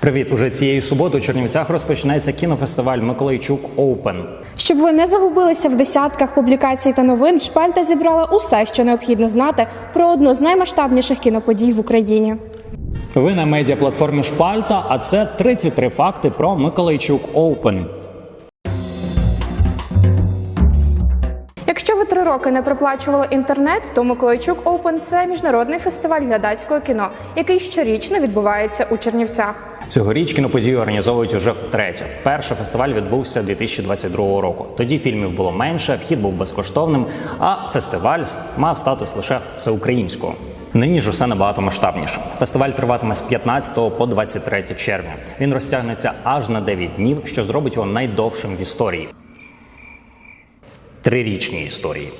Привіт! Уже цієї суботи у Чернівцях розпочнеться кінофестиваль Миколайчук Оупен. Щоб ви не загубилися в десятках публікацій та новин, шпальта зібрала усе, що необхідно знати про одну з наймасштабніших кіноподій в Україні. Ви на медіаплатформі Шпальта, а це 33 факти про Миколайчук Оупен. Якщо ви три роки не проплачували інтернет, то Миколайчук Open – це міжнародний фестиваль глядацького кіно, який щорічно відбувається у Чернівцях. Цьогоріч кіноподію організовують уже втретє. Вперше фестиваль відбувся 2022 року. Тоді фільмів було менше, вхід був безкоштовним, а фестиваль мав статус лише всеукраїнського. Нині ж усе набагато масштабніше. Фестиваль триватиме з 15 по 23 червня. Він розтягнеться аж на 9 днів, що зробить його найдовшим в історії. В трирічній історії.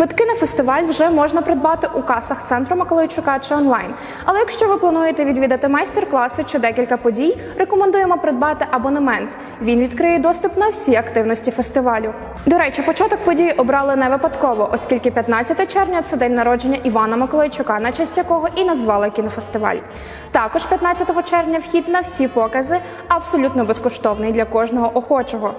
Квитки на фестиваль вже можна придбати у касах центру Миколайчука чи онлайн. Але якщо ви плануєте відвідати майстер-класи чи декілька подій, рекомендуємо придбати абонемент. Він відкриє доступ на всі активності фестивалю. До речі, початок події обрали не випадково, оскільки 15 червня це день народження Івана Миколайчука, на честь якого і назвали кінофестиваль. Також 15 червня вхід на всі покази абсолютно безкоштовний для кожного охочого.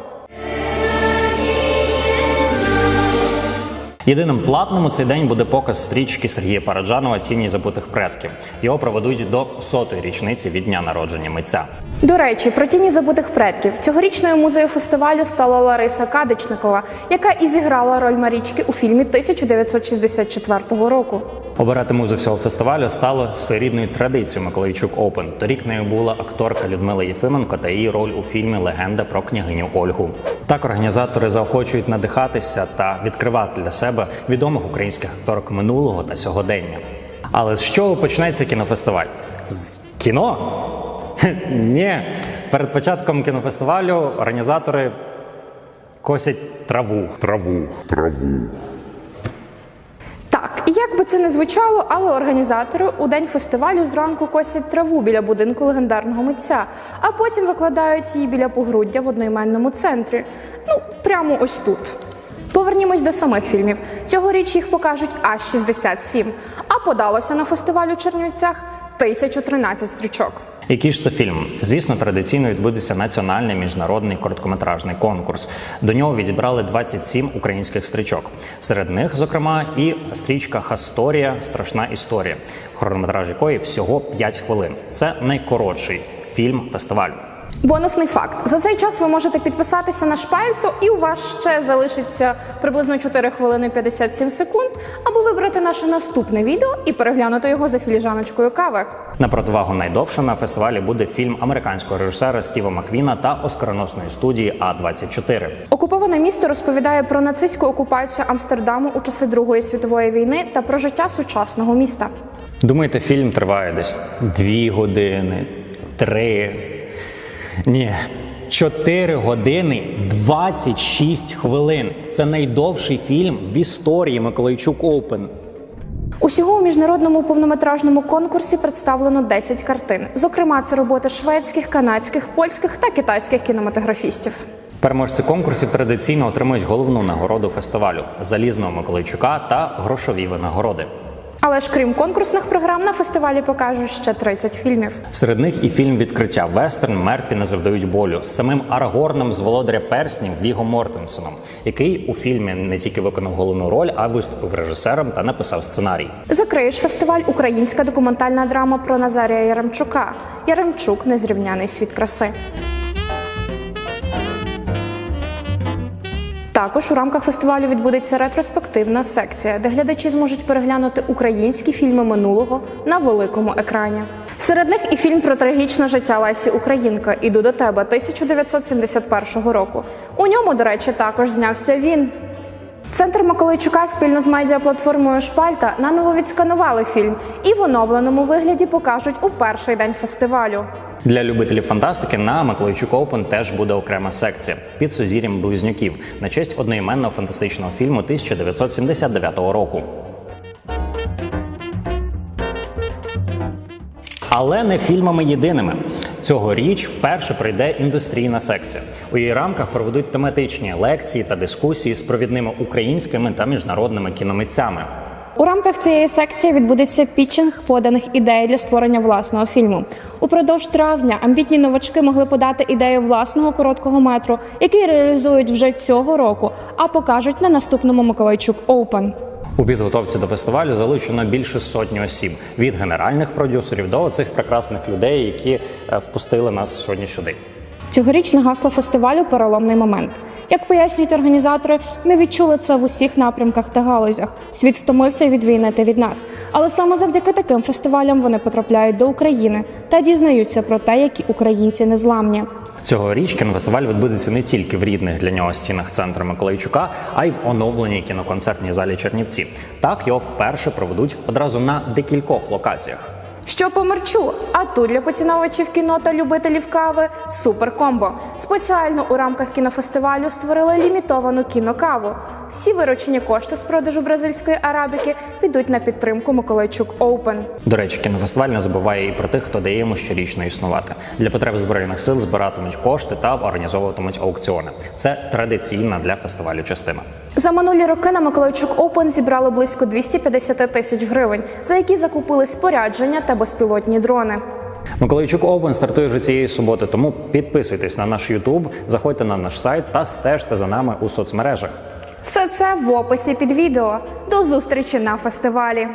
Єдиним платним у цей день буде показ стрічки Сергія Параджанова Тіні забутих предків. Його проведуть до сотої річниці від дня народження митця. До речі, про тіні забутих предків цьогорічною музею фестивалю стала Лариса Кадичникова, яка і зіграла роль Марічки у фільмі 1964 року. Обирати музу всього фестивалю стало своєрідною традицією Миколайчук Опен. Торік нею була акторка Людмила Єфименко та її роль у фільмі Легенда про княгиню Ольгу. Так організатори заохочують надихатися та відкривати для себе відомих українських акторок минулого та сьогодення. Але з чого почнеться кінофестиваль? З кіно? Ні. Перед початком кінофестивалю організатори косять траву. Траву. І як би це не звучало, але організатори у день фестивалю зранку косять траву біля будинку легендарного митця, а потім викладають її біля погруддя в одноіменному центрі. Ну, прямо ось тут. Повернімось до самих фільмів. Цьогоріч їх покажуть аж 67, а подалося на фестиваль у Чернівцях 1013 стрічок. Який ж це фільм? Звісно, традиційно відбудеться національний міжнародний короткометражний конкурс. До нього відібрали 27 українських стрічок. Серед них, зокрема, і стрічка Хасторія Страшна історія, хронометраж якої всього 5 хвилин. Це найкоротший фільм фестивалю. Бонусний факт: за цей час ви можете підписатися на шпальту, і у вас ще залишиться приблизно 4 хвилини 57 секунд, або вибрати наше наступне відео і переглянути його за філіжаночкою кави. На противагу найдовше на фестивалі буде фільм американського режисера Стіва Маквіна та оскароносної студії А 24 Окуповане місто розповідає про нацистську окупацію Амстердаму у часи Другої світової війни та про життя сучасного міста. Думаєте, фільм триває десь дві години, три. Ні. 4 години 26 хвилин. Це найдовший фільм в історії Миколайчук Оупен. Усього у міжнародному повнометражному конкурсі представлено 10 картин. Зокрема, це роботи шведських, канадських, польських та китайських кінематографістів. Переможці конкурсів традиційно отримують головну нагороду фестивалю залізного Миколайчука та грошові винагороди. Але ж крім конкурсних програм, на фестивалі покажуть ще 30 фільмів. Серед них і фільм відкриття Вестерн Мертві не завдають болю з самим Арагорном з володаря перснів Віго Мортенсоном, який у фільмі не тільки виконав головну роль, а виступив режисером та написав сценарій. Закриєш фестиваль Українська документальна драма про Назарія Яремчука. Яремчук незрівняний світ краси. Також у рамках фестивалю відбудеться ретроспективна секція, де глядачі зможуть переглянути українські фільми минулого на великому екрані. Серед них і фільм про трагічне життя Лесі Українка Іду до тебе 1971 року. У ньому, до речі, також знявся він. Центр Миколайчука спільно з медіаплатформою Шпальта наново відсканували фільм і в оновленому вигляді покажуть у перший день фестивалю. Для любителів фантастики на Миколайчук Оупен теж буде окрема секція під сузір'ям близнюків на честь одноіменного фантастичного фільму 1979 року. Але не фільмами єдиними. Цьогоріч вперше прийде індустрійна секція. У її рамках проведуть тематичні лекції та дискусії з провідними українськими та міжнародними кіномитцями. У рамках цієї секції відбудеться пітчинг поданих ідей для створення власного фільму. Упродовж травня амбітні новачки могли подати ідею власного короткого метру, який реалізують вже цього року, а покажуть на наступному Миколайчук Open. У підготовці до фестивалю залучено більше сотні осіб від генеральних продюсерів до цих прекрасних людей, які е, впустили нас сьогодні сюди. Цьогорічне гасло фестивалю переломний момент. Як пояснюють організатори, ми відчули це в усіх напрямках та галузях. Світ втомився від війни та від нас. Але саме завдяки таким фестивалям вони потрапляють до України та дізнаються про те, які українці незламні. Цьогоріч кінофестиваль відбудеться не тільки в рідних для нього стінах центру Миколайчука, а й в оновленій кіноконцертній залі Чернівці. Так його вперше проведуть одразу на декількох локаціях. Що по мерчу? А тут для поціновувачів кіно та любителів кави суперкомбо. Спеціально у рамках кінофестивалю створили лімітовану кінокаву. Всі виручені кошти з продажу бразильської арабіки підуть на підтримку Миколайчук Оупен. До речі, кінофестиваль не забуває і про тих, хто дає йому щорічно існувати. Для потреб збройних сил збиратимуть кошти та організовуватимуть аукціони. Це традиційна для фестивалю частина. За минулі роки на Миколайчук Open зібрали близько 250 тисяч гривень, за які закупили спорядження та безпілотні дрони. Миколайчук Open стартує вже цієї суботи, тому підписуйтесь на наш YouTube, заходьте на наш сайт та стежте за нами у соцмережах. Все це в описі під відео. До зустрічі на фестивалі.